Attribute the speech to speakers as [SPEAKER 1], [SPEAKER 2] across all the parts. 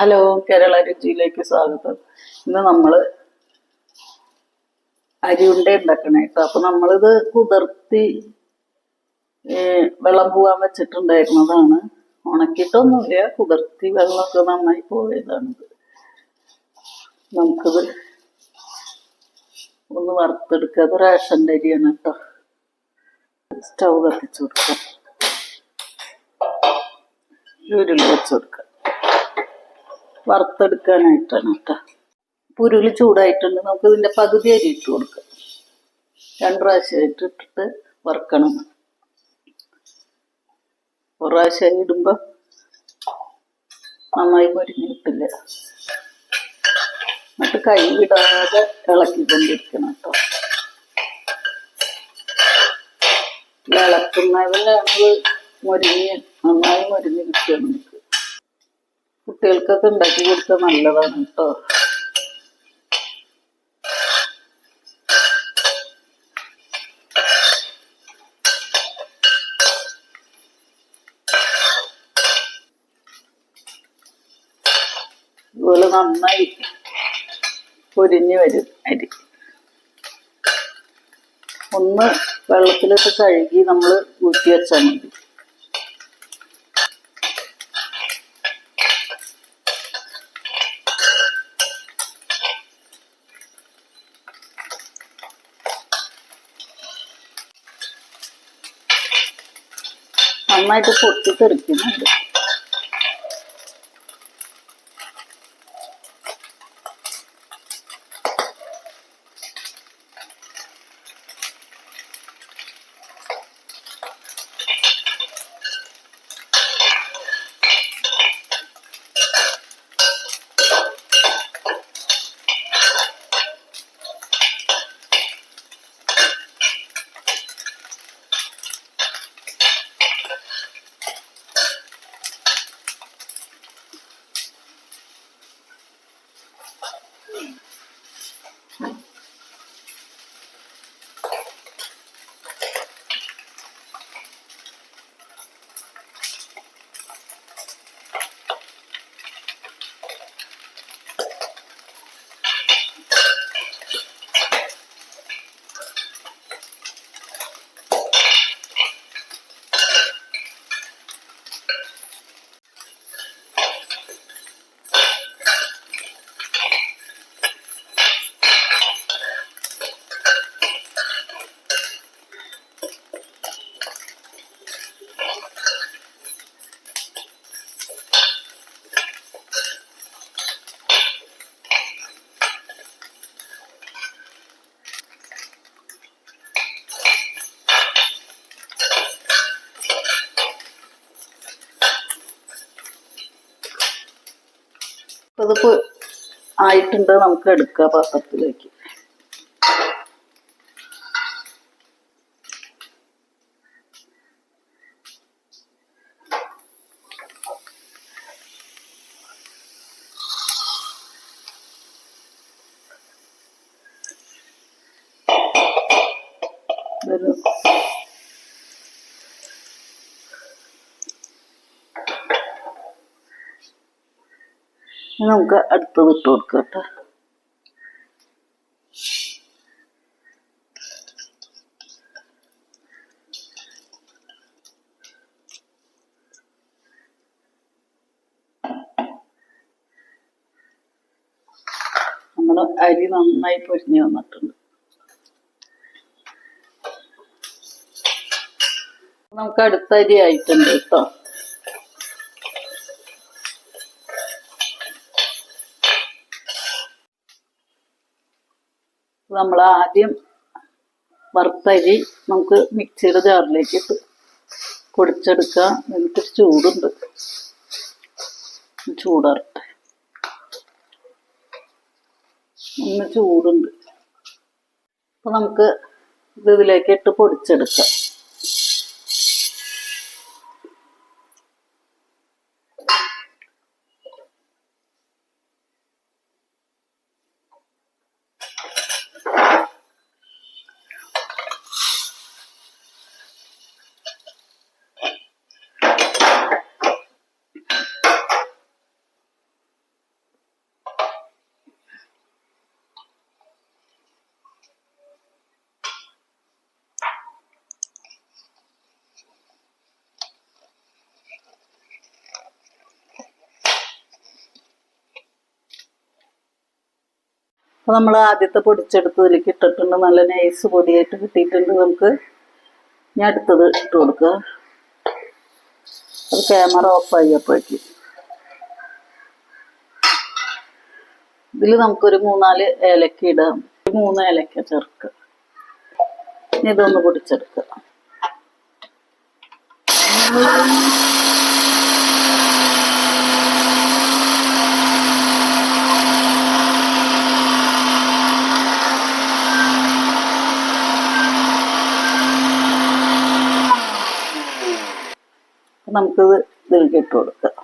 [SPEAKER 1] Hello Kerala രുചിയിലേക്ക് സ്വാഗതം. ഇന്ന് നമ്മൾ അരി ഉണ്ട ഉണ്ടാക്കണേ കേട്ടോ. അപ്പൊ നമ്മളിത് കുതിർത്തി വെള്ളം പോവാൻ വെച്ചിട്ടുണ്ടായിരുന്നതാണ്. ഉണക്കിയിട്ടൊന്നുമില്ല കുതിർത്തി വെള്ളമൊക്കെ നന്നായി പോയതാണിത് നമുക്കിത് ഒന്ന് വറുത്തെടുക്കുക അത് റേഷന്റെ അരിയാണ് കേട്ടോ. സ്റ്റൗ കത്തിച്ചു കൊടുക്കാം. ഉരുളി വെച്ചു കൊടുക്കാം. വറുത്തെടുക്കാനായിട്ടാണ് കേട്ടോ. പുരുളി ചൂടായിട്ടുണ്ട്. നമുക്ക് ഇതിന്റെ പകുതി അരി ഇട്ട് കൊടുക്കാം. രണ്ട് പ്രാവശ്യമായിട്ട് ഇട്ടിട്ട് വറുക്കണം. ഒരു പ്രാവശ്യം ഇടുമ്പോൾ നന്നായി മുരിഞ്ഞ് കിട്ടില്ല. എന്നിട്ട് കൈ വിടാതെ ഇളക്കിക്കൊണ്ടിരിക്കണം കേട്ടോ. ഇളക്കുന്നതിലാണ് മുരിഞ്ഞ് നന്നായി മുരിഞ്ഞ് കിട്ടുക നമുക്ക് കുട്ടികൾക്കൊക്കെ ഉണ്ടാക്കി കൊടുത്താൽ നല്ലതാണ് കേട്ടോ. ഇതുപോലെ നന്നായി പൊരിഞ്ഞു വരും അരി. ഒന്ന് വെള്ളത്തിലിട്ട് കഴുകി നമ്മൾ ഊറ്റി വെച്ചാൽ മതി. നന്നായിട്ട് പൊട്ടിത്തെറിക്കുന്നുണ്ട്. അപ്പൊ ഇതിപ്പോ ആയിട്ടുണ്ട് നമുക്ക് എടുക്കുക പാത്രത്തിലേക്ക്. ഇതൊരു നമുക്ക് അടുത്തത് ഇട്ട് കേട്ടോ നമ്മൾ അരി നന്നായി പൊരിഞ്ഞു വന്നിട്ടുണ്ട്. നമുക്ക് അടുത്ത അരി ആയിട്ടുണ്ട് കേട്ടോ. നമ്മൾ ആദ്യം വറുത്തരി നമുക്ക് മിക്സിയുടെ ജാറിലേക്ക് ഇട്ട് പൊടിച്ചെടുക്കാം എന്നിട്ട് ചൂടുണ്ട്. ചൂടാറട്ടെ. ഒന്ന് ചൂടുണ്ട്. അപ്പം നമുക്ക് ഇത് ഇതിലേക്ക് ഇട്ട് പൊടിച്ചെടുക്കാം. അപ്പോൾ നമ്മൾ ആദ്യത്തെ പൊടിച്ചെടുത്തതിലേക്ക് ഇട്ടിട്ടുണ്ട്. നല്ല നൈസ് പൊടിയായിട്ട് കിട്ടിയിട്ടുണ്ട് നമുക്ക്. ഞാൻ അടുത്തത് ഇട്ട് കൊടുക്കുക അത് ക്യാമറ ഓഫായി അപ്പോഴേക്ക്. ഇതിൽ നമുക്കൊരു മൂന്നാൽ ഏലക്ക ഇടാം. മൂന്ന് ഏലക്ക ചേർക്കുക ഇതൊന്ന് പൊടിച്ചെടുക്കുക നമുക്കിത് ഇതിലേക്ക് ഇട്ട് കൊടുക്കാം.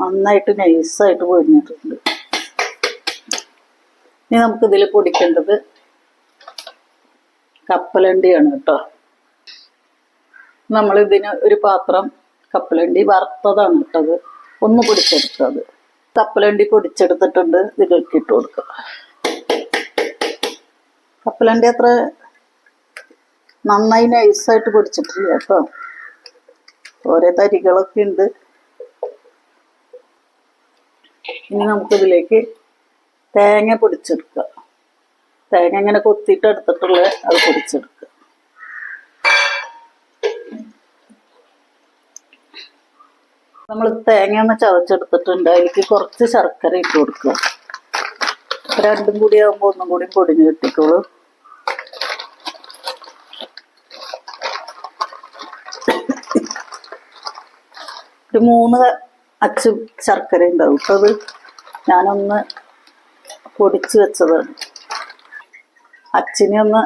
[SPEAKER 1] നന്നായിട്ട് നൈസായിട്ട് പൊരിഞ്ഞിട്ടുണ്ട് ഇനി നമുക്കിതിൽ പൊടിക്കേണ്ടത് കപ്പലണ്ടിയാണ് കേട്ടോ. നമ്മളിതിന് ഒരു പാത്രം കപ്പലണ്ടി വറുത്തതാണ് ഇട്ടത് ഒന്ന് പൊടിച്ചെടുത്തത് കപ്പലണ്ടി പൊടിച്ചെടുത്തിട്ടുണ്ട് ഇതിലേക്ക് ഇട്ട് കൊടുക്കുക കപ്പലണ്ടി അത്ര നന്നായി നൈസായിട്ട് പൊടിച്ചിട്ടില്ല കേട്ടോ. ഓരോ തരികളൊക്കെ ഉണ്ട്. ഇനി നമുക്കിതിലേക്ക് തേങ്ങ പൊടിച്ചെടുക്കുക തേങ്ങ ഇങ്ങനെ കൊത്തിയിട്ട് എടുത്തിട്ടുള്ള അത് പൊടിച്ചെടുക്കുക നമ്മൾ തേങ്ങ ഒന്ന് ചതച്ചെടുത്തിട്ടുണ്ട്. അതിലേക്ക് കുറച്ച് ശർക്കര ഇട്ട് കൊടുക്കുക. രണ്ടും കൂടി ആകുമ്പോൾ ഒന്നും കൂടി പൊടിഞ്ഞ് കിട്ടിക്കോളൂ. ഒരു മൂന്ന് അച്ച് ശർക്കര ഉണ്ടാവും. കേട്ടോ അത് ഞാനൊന്ന് പൊടിച്ച് വെച്ചതാണ്. അച്ചിനെ ഒന്ന്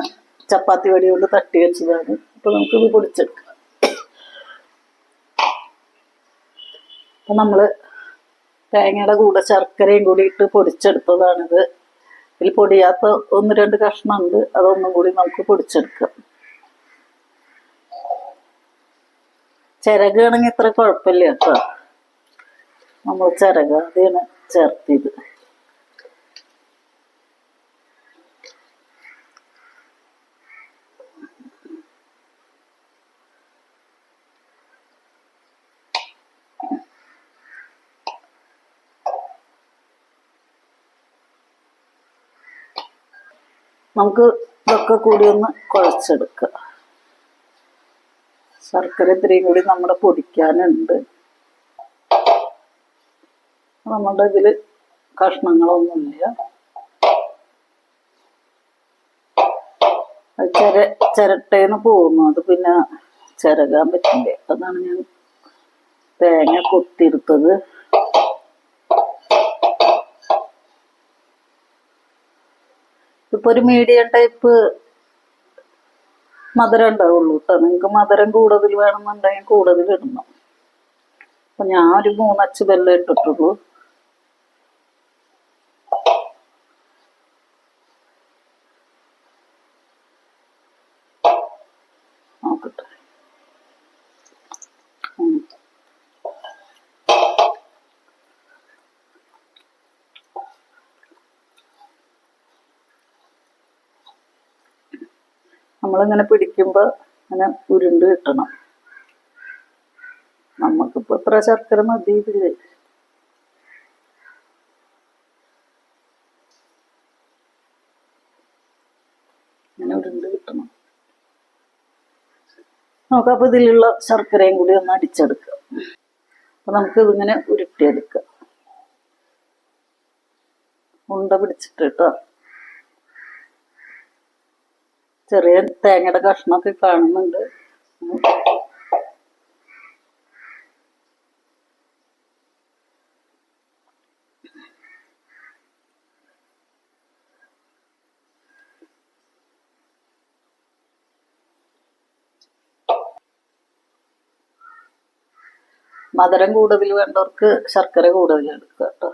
[SPEAKER 1] ചപ്പാത്തി വടി കൊണ്ട് തട്ടി വെച്ചതാണ്. അപ്പൊ നമുക്കിത് പൊടിച്ചെടുക്കാം. അപ്പൊ നമ്മൾ തേങ്ങയുടെ കൂടെ ശർക്കരയും കൂടി ഇട്ട് പൊടിച്ചെടുത്തതാണിത്. ഇതിൽ പൊടിയാത്ത ഒന്ന് രണ്ട് കഷ്ണമുണ്ട്. അതൊന്നും കൂടി നമുക്ക് പൊടിച്ചെടുക്കാം. ചിരകാണെങ്കിൽ ഇത്ര കുഴപ്പമില്ല കേട്ടോ. നമ്മൾ ചിരകാതെയാണ് ചേർത്തിയത്. നമുക്ക് ഇതൊക്കെ കൂടി ഒന്ന് കുഴച്ചെടുക്കുക ശർക്കര ഇത്രയും കൂടി നമ്മൾ പൊടിക്കാനുണ്ട്. നമ്മുടെ ഇതിൽ കഷ്ണങ്ങളൊന്നുമില്ല. ചിര ചിരട്ടേന്ന് പോകുന്നു. അത് പിന്നെ ചിരകാൻ പറ്റില്ല. അതാണ് ഞാൻ തേങ്ങ കൊത്തിയെടുത്തത്. ഇപ്പൊ ഒരു മീഡിയം ടൈപ്പ് മധുരം ഉണ്ടാവുള്ളൂ കേട്ടോ നിങ്ങൾക്ക് മധുരം കൂടുതൽ വേണമെന്നുണ്ടെങ്കിൽ കൂടുതൽ ഇടണം. അപ്പൊ ഞാൻ ഒരു മൂന്നച്ച് വെല്ലം ഇട്ടിട്ടുള്ളൂ. നമ്മളിങ്ങനെ പിടിക്കുമ്പോൾ ഇങ്ങനെ ഉരുണ്ട് കിട്ടണം. നമുക്കിപ്പോൾ ഇത്ര ശർക്കര മതി ഇതിൽ ഇങ്ങനെ ഉരുണ്ട് കിട്ടണം. നമുക്കപ്പോൾ ഇതിലുള്ള ശർക്കരയും കൂടി ഒന്ന് അടിച്ചെടുക്കുക അപ്പൊ നമുക്ക് ഇതിങ്ങനെ ഉരുട്ടിയെടുക്കാം. ഉണ്ട പിടിച്ചിട്ട് കേട്ടോ. ചെറിയ തേങ്ങയുടെ കഷ്ണമൊക്കെ കാണുന്നുണ്ട്. മധുരം കൂടുതൽ വേണ്ടവർക്ക് ശർക്കര കൂടുതൽ എടുക്കുക കേട്ടോ.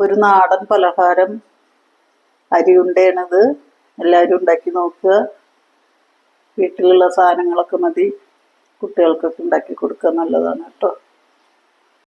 [SPEAKER 1] ഒരു നാടൻ പലഹാരം അരിയുണ്ടേണത് എല്ലാവരും ഉണ്ടാക്കി നോക്കുക. വീട്ടിലുള്ള സാധനങ്ങളൊക്കെ മതി. കുട്ടികൾക്കൊക്കെ ഉണ്ടാക്കി കൊടുക്കുക നല്ലതാണ് കേട്ടോ.